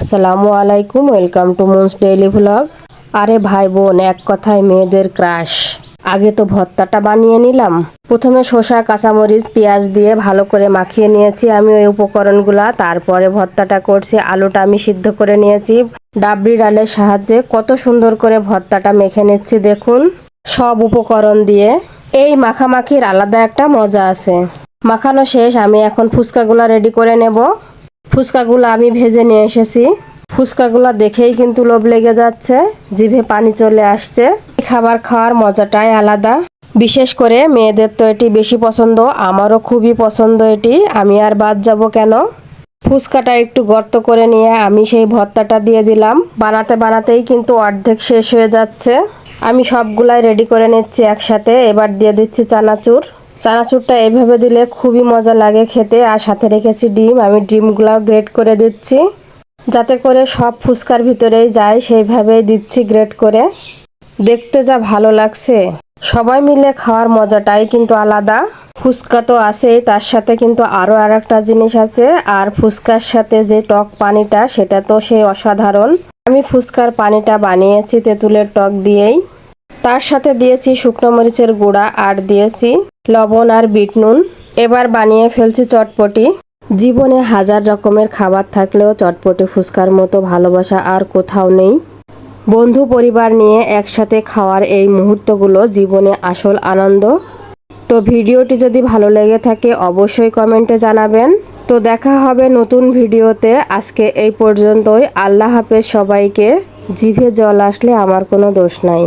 আসসালামু আলাইকুম, welcome to moon's daily vlog. আরে ভাই বোন, এক কথায় মেয়েদের ক্রাশ। আগে তো ভর্তাটা বানিয়ে নিলাম। প্রথমে শসা, কাঁচামরিচ, পেঁয়াজ দিয়ে ভালো করে মাখিয়ে নিয়েছি আমি ওই উপকরণগুলা। তারপরে ভর্তাটা করছি, আলুটা আমি সিদ্ধ করে নিয়েছি। ডাবরি ডালের সাহায্যে কত সুন্দর করে ভর্তাটা মেখে নিচ্ছি দেখুন। সব উপকরণ দিয়ে। এই মাখামাখির আলাদা একটা মজা আছে। মাখানো শেষ, আমি এখন ফুচকাগুলা রেডি করে নেব। ফুচকাগুলো আমি ভেজে নিয়ে এসেছি। ফুচকাগুলো দেখেই কিন্তু লোভ লেগে যাচ্ছে, জিভে পানি চলে আসছে। খাবার খাওয়ার মজাটাই আলাদা। বিশেষ করে মেয়েদের তো এটি বেশি পছন্দ, আমারও খুবই পছন্দ এটি, আমি আর বাদ যাব কেন? ফুচকাটা একটু গর্ত করে নিয়ে আমি সেই ভর্তাটা দিয়ে দিলাম। বানাতে বানাতেই কিন্তু অর্ধেক শেষ হয়ে যাচ্ছে। আমি সবগুলাই রেডি করে নিচ্ছি একসাথে, এবার দিয়ে দিচ্ছি চানাচুর। চানাচুরটা এভাবে দিলে খুবই মজা লাগে খেতে। আর সাথে রেখেছি ডিম, আমি ডিমগুলো গ্রেট করে দিচ্ছি। যাতে করে সব ফুচকার ভিতরেই যায়, সেইভাবেই দিচ্ছি গ্রেট করে। দেখতে যা ভালো লাগছে। সবাই মিলে খাওয়ার মজাটাই কিন্তু আলাদা। ফুচকা তো আছেই, তার সাথে কিন্তু আরও আর একটা জিনিস আছে। আর ফুচকার সাথে যে টক পানিটা, সেটা তো সেই অসাধারণ। আমি ফুচকার পানিটা বানিয়েছি তেঁতুলের টক দিয়েই। তার সাথে দিয়েছি শুকনো মরিচের গুঁড়া, আর দিয়েছি লবণ আর বিট নুন। এবার বানিয়ে ফেলছি চটপটি। জীবনে হাজার রকমের খাবার থাকলেও চটপটি ফুচকার মতো ভালোবাসা আর কোথাও নেই। বন্ধু পরিবার নিয়ে একসাথে খাওয়ার এই মুহূর্তগুলো জীবনে আসল আনন্দ। তো ভিডিওটি যদি ভালো লেগে থাকে, অবশ্যই কমেন্টে জানাবেন। তো দেখা হবে নতুন ভিডিওতে। আজকে এই পর্যন্তই। আল্লাহ হাফেজ সবাইকে। জিভে জল আসলে আমার কোনো দোষ নাই।